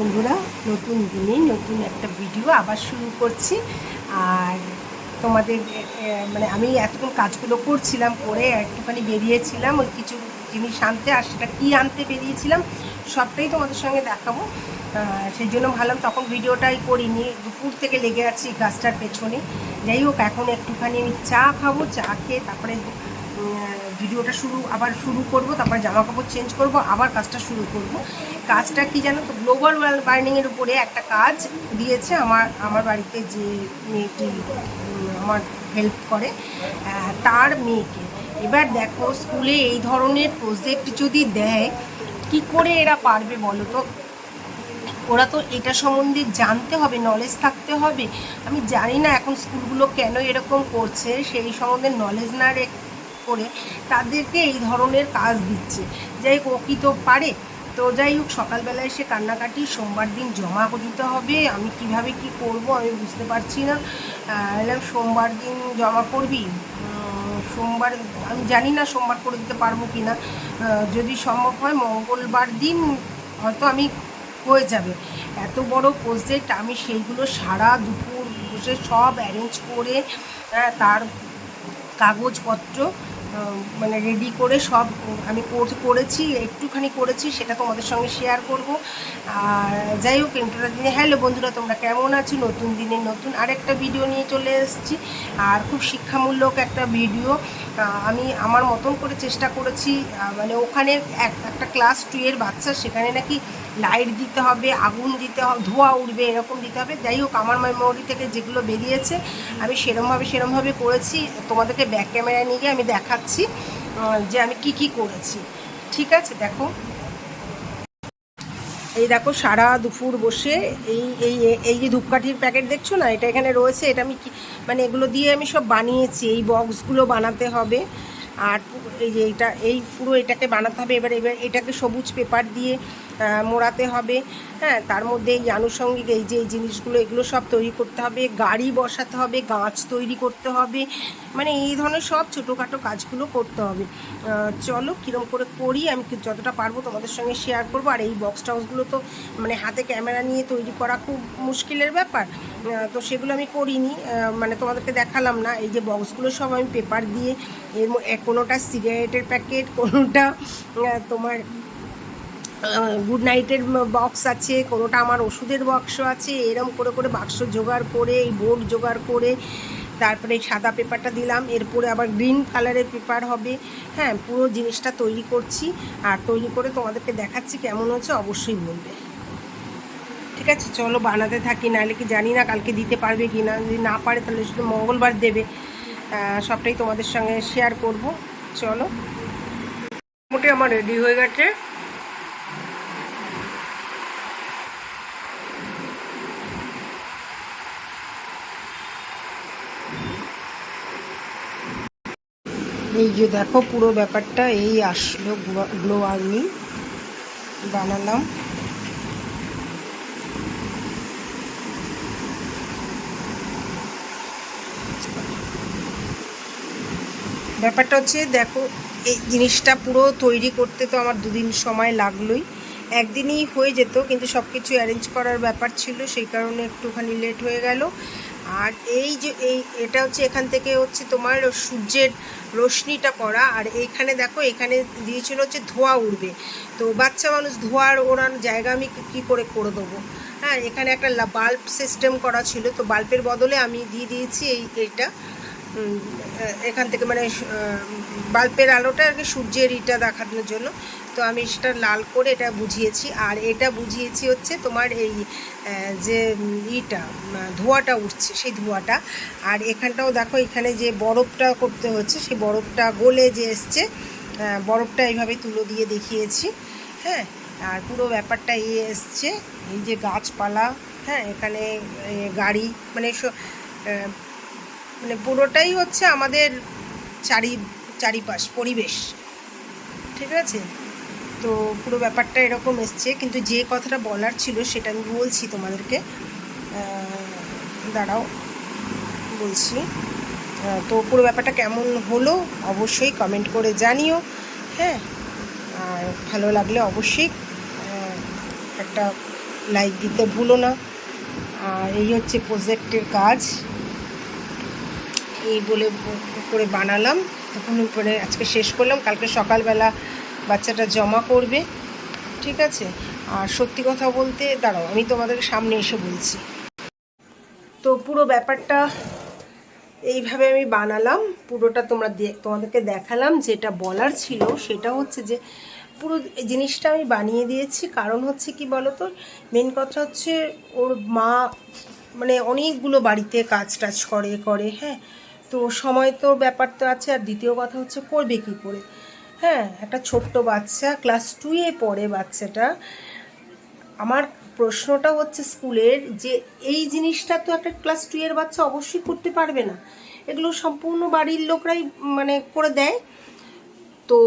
বন্ধুরা, নতুন দিনে নতুন একটা ভিডিও আবার শুরু করছি। আর তোমাদের মানে আমি এতক্ষণ কাজগুলো করছিলাম, করে একটুখানি বেরিয়েছিলাম, ওই কিছু জিনিস আনতে আর সেটা কী আনতে বেরিয়েছিলাম, সবটাই তোমাদের সঙ্গে দেখাবো। সেই জন্য ভাবলাম তখন ভিডিওটাই করিনি, দুপুর থেকে লেগে আছি গাছটার পেছনে। যাই হোক, এখন একটুখানি আমি চা খাব, চা খেয়ে তারপরে ভিডিওটা শুরু, আবার শুরু করব, তারপর জামা কাপড় চেঞ্জ করব, আবার কাজটা শুরু করব। কাজটা কি জানো তো? গ্লোবাল বার্নিংয়ের উপরে একটা কাজ দিয়েছে আমার আমার বাড়িতে যে মেয়েটি আমার হেল্প করে তার মেয়েকে। এবার দেখো, স্কুলে এই ধরনের প্রজেক্ট যদি দেয়, কি করে এরা পারবে বলো তো? ওরা তো এটা সম্বন্ধে জানতে হবে নলেজ থাকতে হবে। আমি জানি না এখন স্কুলগুলো কেন এরকম করছে, সেই সম্বন্ধে নলেজ না রে- করে তাদেরকে এই ধরনের কাজ দিচ্ছে। যাই হোক, ও কি তো পারে? তো যাই হোক সকালবেলা এসে কান্নাকাটি, সোমবার দিন জমা দিতে হবে। আমি কীভাবে কি করব, আমি বুঝতে পারছি না। বললাম সোমবার দিন জমা করবি? সোমবার, আমি জানি না সোমবার করে দিতে পারব কি না। যদি সম্ভব হয়, মঙ্গলবার দিন হয়তো আমি হয়ে যাবে। এত বড় প্রজেক্ট আমি সেইগুলো সারা দুপুর বসে সব অ্যারেঞ্জ করে তার কাগজপত্র মানে রেডি করে সব, আমি করেছি, একটুখানি করেছি সেটা তোমাদের সঙ্গে শেয়ার করব। আর যাই হোক ইন্টারটা দিনে হ্যালো বন্ধুরা, তোমরা কেমন আছো? নতুন দিনে নতুন আরেকটা ভিডিও নিয়ে চলে এসেছি। আর খুব শিক্ষামূলক একটা ভিডিও আমি আমার মতন করে চেষ্টা করেছি। মানে ওখানে এক- একটা ক্লাস টু এর বাচ্চা, সেখানে নাকি লাইট দিতে হবে, আগুন দিতে হবে, ধোঁয়া উঠবে, এরকম দিতে হবে। যাই হোক, আমার মেমোরি থেকে যেগুলো বেরিয়েছে, আমি সেরমভাবে সেরমভাবে করেছি। তোমাদেরকে ব্যাক ক্যামেরায় নিয়ে গিয়ে আমি দেখাচ্ছি যে আমি কি কি করেছি। ঠিক আছে, দেখো। এই দেখো, সারা দুপুর বসে এই এই এই যে ধূপকাঠির প্যাকেট দেখছ না, এটা এখানে রয়েছে, এটা আমি মানে এগুলো দিয়ে আমি সব বানিয়েছি, এই বক্সগুলো বানাতে হবে। আর এই যে এইটা, এই পুরো এটাকে বানাতে হবে, এবার এবার এটাকে সবুজ পেপার দিয়ে মোড়াতে হবে। হ্যাঁ তার মধ্যে এই আনুষঙ্গিক এই যে এই জিনিসগুলো, এগুলো সব তৈরি করতে হবে। গাড়ি বসাতে হবে, গাছ তৈরি করতে হবে। মানে এই ধরনের সব ছোটোখাটো কাজগুলো করতে হবে। চলো কীরকম করে করি, আমি যতটা পারব তোমাদের সঙ্গে শেয়ার করব। আর এই বক্স টক্সগুলো তো মানে হাতে ক্যামেরা নিয়ে তৈরি করা খুব মুশকিলের ব্যাপার। তো সেগুলো আমি করিনি। মানে তোমাদেরকে দেখালাম না। এই যে বক্সগুলো সব আমি পেপার দিয়ে, এর কোনোটা সিগারেটের প্যাকেট কোনোটা তোমার গুড নাইটের বক্স আছে, কোনোটা আমার ওষুধের বাক্স আছে, এরম করে করে বাক্স জোগাড় করে, এই বোর্ড জোগাড় করে, তারপরে সাদা পেপারটা দিলাম, এরপরে আবার গ্রিন কালারের পেপার হবে। হ্যাঁ পুরো জিনিসটা তৈরি করছি, আর তৈরি করে তোমাদেরকে দেখাচ্ছি কেমন হচ্ছে, অবশ্যই বলবে। ঠিক আছে, চলো বানাতে থাকি, নাহলে কি জানি না কালকে দিতে পারবে কি না, যদি না পারে তাহলে শুধু মঙ্গলবার দেবে। সবটাই তোমাদের সঙ্গে শেয়ার করব। চলো। মোটামুটি আমার রেডি হয়ে গেছে। এই যে দেখো পুরো ব্যাপারটা, এই আসলো গ্লো আর্মি বানালাম। ব্যাপারটা হচ্ছে, দেখো, এই জিনিসটা পুরো তৈরি করতে তো আমার দুদিন সময় লাগলোই। একদিনই হয়ে যেত, কিন্তু সব কিছু অ্যারেঞ্জ করার ব্যাপার ছিল, সেই কারণে একটুখানি লেট হয়ে গেল। আর এই যে এই, এটা হচ্ছে এখান থেকে হচ্ছে তোমার সূর্যের রশ্মিটা করা, আর এইখানে দেখো, এখানে দিয়েছিল হচ্ছে ধোঁয়া উড়বে। তো বাচ্চা মানুষ ধোঁয়ার ওড়ানো জায়গা আমি কি- করে করে দেবো? হ্যাঁ এখানে একটা বাল্ব সিস্টেম করা ছিল, তো বাল্বের বদলে আমি দিয়ে দিয়েছি এই, এইটা। এখান থেকে মানে বাল্বের আলোটা আর কি সূর্যের ইটা দেখানোর জন্য। তো আমি সেটা লাল করে এটা বুঝিয়েছি। আর এটা বুঝিয়েছি হচ্ছে তোমার এই যে ইটা ধোঁয়াটা উঠছে, সেই ধোঁয়াটা। আর এখানটাও দেখো, এখানে যে বরফটা করতে হচ্ছে, সেই বরফটা গলে যে এসছে বরফটা এইভাবে তুলো দিয়ে দেখিয়েছি। হ্যাঁ আর পুরো ব্যাপারটা ইয়ে এসছে, এই যে গাছপালা হ্যাঁ এখানে গাড়ি মানে মানে পুরোটাই হচ্ছে আমাদের চারি, চারিপাশ, পরিবেশ। ঠিক আছে? তো পুরো ব্যাপারটা এরকম এসছে, কিন্তু যে কথাটা বলার ছিল সেটা আমি বলছি তোমাদেরকে। দাঁড়াও, বলছি। তো পুরো ব্যাপারটা কেমন হলো অবশ্যই কমেন্ট করে জানিও হ্যাঁ? আর ভালো লাগলে অবশ্যই একটা লাইক দিতে ভুলো না। আর এই হচ্ছে প্রজেক্টের কাজ। এই বলে করে বানালাম। তখন করে আজকে শেষ করলাম। কালকে সকালবেলা বাচ্চাটা জমা করবে, ঠিক আছে? আর সত্যি কথা বলতে, দাঁড়াও, আমি তোমাদের সামনে এসে বলছি। তো পুরো ব্যাপারটা এইভাবে আমি বানালাম, পুরোটা তোমরা তোমাদেরকে দেখালাম, যেটা বলার ছিল সেটা হচ্ছে যে, পুরো জিনিসটা আমি বানিয়ে দিয়েছি। কারণ হচ্ছে কি বলো তো মেন কথা হচ্ছে ওর মা মানে অনেকগুলো বাড়িতে কাজ টাজ করে করে হ্যাঁ? তো সময় তো ব্যাপার তো আছে, আর দ্বিতীয় কথা হচ্ছে করবে কি করে? হ্যাঁ একটা ছোট্ট বাচ্চা ক্লাস টুয়ে পড়ে বাচ্চাটা। আমার প্রশ্নটা হচ্ছে স্কুলের যে এই জিনিসটা তো একটা ক্লাস টু এর বাচ্চা অবশ্যই করতে পারবে না। এগুলো সম্পূর্ণ বাড়ির লোকরাই মানে করে দেয়। তো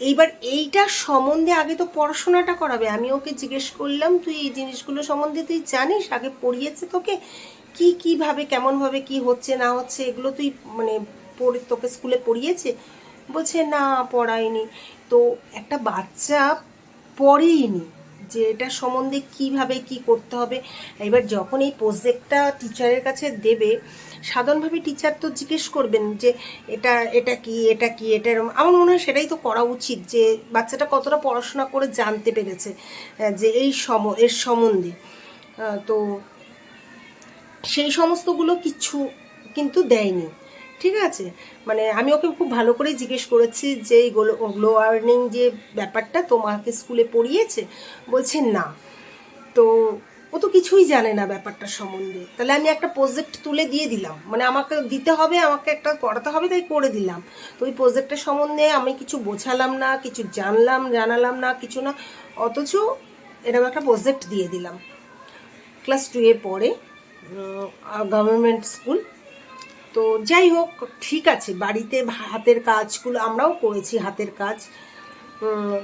এইবার এইটা সম্বন্ধে আগে তো পড়াশোনাটা করাবে। আমি ওকে জিজ্ঞেস করলাম, তুই এই জিনিসগুলো সম্বন্ধে তুই জানিস? আগে পড়িয়েছে তোকে? কি, কীভাবে, কেমনভাবে, কি হচ্ছে, না হচ্ছে? এগুলো তুই মানে তোকে স্কুলে পড়িয়েছে? বলছে, না পড়ায়নি তো একটা বাচ্চা পড়েইনি যে এটা সম্বন্ধে কীভাবে কি করতে হবে। এবার যখন এই প্রজেক্টটা টিচারের কাছে দেবে, সাধারণভাবে টিচার তো জিজ্ঞেস করবেন যে, এটা এটা কি এটা কি, এটা এরম? আমার মনে হয় সেটাই তো করা উচিত যে বাচ্চাটা কতটা পড়াশোনা করে জানতে পেরেছে যে এই সম, এর সম্বন্ধে। তো সেই সমস্তগুলো কিছু কিন্তু দেয়নি। ঠিক আছে? মানে আমি ওকে খুব ভালো করে জিজ্ঞেস করেছি যে এই গ্লো আর্নিং যে ব্যাপারটা তোমাকে স্কুলে পড়িয়েছে? বলছে, না। তো ও তো কিছুই জানে না ব্যাপারটা সম্বন্ধে। তাহলে আমি একটা প্রজেক্ট তুলে দিয়ে দিলাম। মানে আমাকে দিতে হবে, আমাকে একটা করাতে হবে, তাই করে দিলাম। তো ওই প্রজেক্টের সম্বন্ধে আমি কিছু বোঝালাম না, কিছু জানলাম, জানালাম না, কিছু না। অথচ এরকম একটা প্রজেক্ট দিয়ে দিলাম। ক্লাস টুয়ে পড়ে গভর্নমেন্ট স্কুল তো যাই হোক, ঠিক আছে, বাড়িতে হাতের কাজগুলো, আমরাও করেছি হাতের কাজ।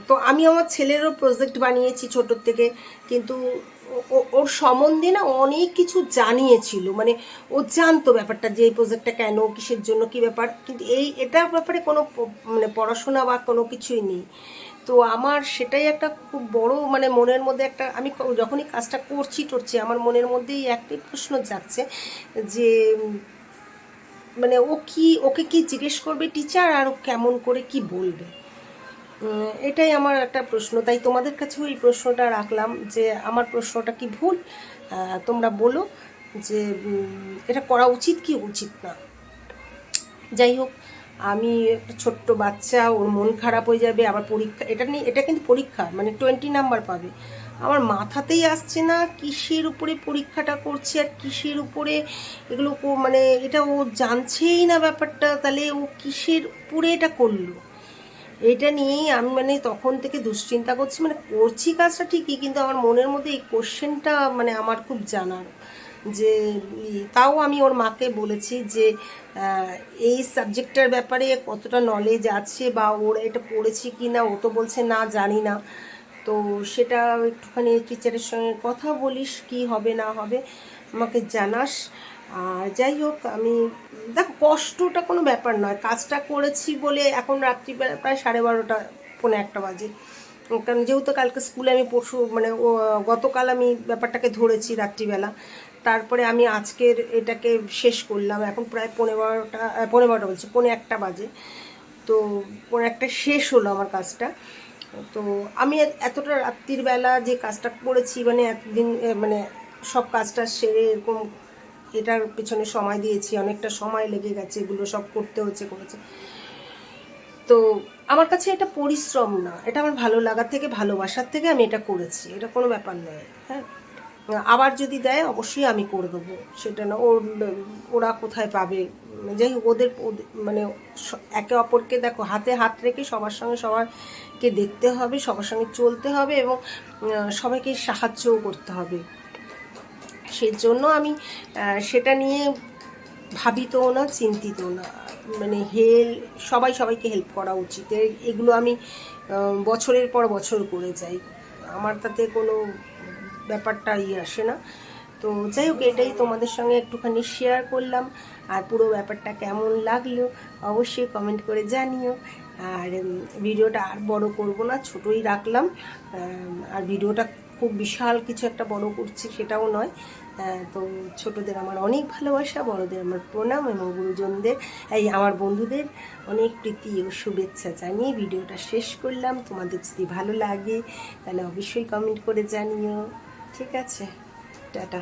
তো আমি আমার ছেলেরও প্রজেক্ট বানিয়েছি ছোটোর থেকে, কিন্তু ওর সম্বন্ধে না অনেক কিছু জানিয়েছিল। মানে ও জানতো ব্যাপারটা যে এই প্রজেক্টটা কেন, কিসের জন্য, কি ব্যাপার। কিন্তু এই, এটার ব্যাপারে কোনো মানে পড়াশোনা বা কোনো কিছুই নেই। তো আমার সেটাই একটা খুব বড় মানে মনের মধ্যে একটা, আমি যখনই কাজটা করছি টরছি আমার মনের মধ্যেই একটাই প্রশ্ন যাচ্ছে যে মানে ও কি, ওকে কি জিজ্ঞেস করবে টিচার আর কেমন করে কি বলবে? এটাই আমার একটা প্রশ্ন। তাই তোমাদের কাছেও এই প্রশ্নটা রাখলাম যে আমার প্রশ্নটা কি ভুল? তোমরা বলো যে এটা করা উচিত কি উচিত না? যাই হোক, আমি একটা ছোট্ট বাচ্চা, ওর মন খারাপ হয়ে যাবে, আবার পরীক্ষা, এটা নিয়ে, এটা কিন্তু পরীক্ষা মানে টোয়েন্টি নাম্বার পাবে। আমার মাথাতেই আসছে না কিসের উপরে পরীক্ষাটা করছে আর কিসের উপরে এগুলো মানে এটা ও জানছেই না ব্যাপারটা, তাহলে ও কিসের উপরে এটা করল? এটা নিয়েই আমি মানে তখন থেকে দুশ্চিন্তা করছি মানে করছি কাজটা ঠিকই, কিন্তু আমার মনের মধ্যে এই কোশ্চেনটা মানে আমার খুব জানার যে তাও আমি ওর মাকে বলেছি যে এই সাবজেক্টটার ব্যাপারে কতটা নলেজ আছে বা ওর এটা পড়েছি কি না ও তো বলছে না, জানি না। তো সেটা একটুখানি টিচারের সঙ্গে কথা বলিস, কি হবে, না হবে, আমাকে জানাস। আর যাই হোক, আমি, দেখো, কষ্টটা কোনো ব্যাপার নয়। কাজটা করেছি বলে এখন রাত্রিবেলা প্রায় সাড়ে বারোটা, পৌনে একটা বাজে। কারণ যেহেতু কালকে স্কুলে আমি পরশু মানে গতকাল আমি ব্যাপারটাকে ধরেছি রাত্রিবেলা। তারপরে আমি আজকের এটাকে শেষ করলাম। এখন প্রায় পনেরো বারোটা পনেরো বারোটা বলছি, পৌনে একটা বাজে। তো পনেরো একটা শেষ হলো আমার কাজটা। তো আমি এতটা রাত্রির বেলা যে কাজটা করেছি মানে এতদিন মানে সব কাজটা সেরে এরকম এটার পিছনে সময় দিয়েছি, অনেকটা সময় লেগে গেছে, এগুলো সব করতে হচ্ছে, করেছে। তো আমার কাছে এটা পরিশ্রম না, এটা আমার ভালো লাগার থেকে, ভালোবাসার থেকে আমি এটা করেছি, এটা কোনো ব্যাপার নয় হ্যাঁ। আবার যদি দেয়, অবশ্যই আমি করে দেবো। সেটা না, ওর, ওরা কোথায় পাবে? যাই হোক, ওদের মানে একে অপরকে দেখো, হাতে হাত রেখে সবার সঙ্গে সবারকে দেখতে হবে, সবার সঙ্গে চলতে হবে এবং সবাইকে সাহায্যও করতে হবে। সেই জন্য আমি সেটা নিয়ে ভাবিতও না, চিন্তিতও না। মানে হেল, সবাই সবাইকে হেল্প করা উচিত। এগুলো আমি বছরের পর বছর করে যাই। আমার তাতে কোনো ব্যাপারটা ইয়ে আসে না। তো যাই হোক, এটাই তোমাদের সঙ্গে একটুখানি শেয়ার করলাম। আর পুরো ব্যাপারটা কেমন লাগল অবশ্যই কমেন্ট করে জানিও। আর ভিডিওটা আর বড় করব না, ছোটই রাখলাম। আর ভিডিওটা খুব বিশাল কিছু একটা বড় করছি সেটাও নয়। তো ছোটদের আমার অনেক ভালোবাসা, বড়দের আমার প্রণাম এবং গুরুজনদের, এই আমার বন্ধুদের অনেক প্রীতি ও শুভেচ্ছা জানিয়ে ভিডিওটা শেষ করলাম। তোমাদের যদি ভালো লাগে তাহলে অবশ্যই কমেন্ট করে জানিও। ঠিক আছে টাটা।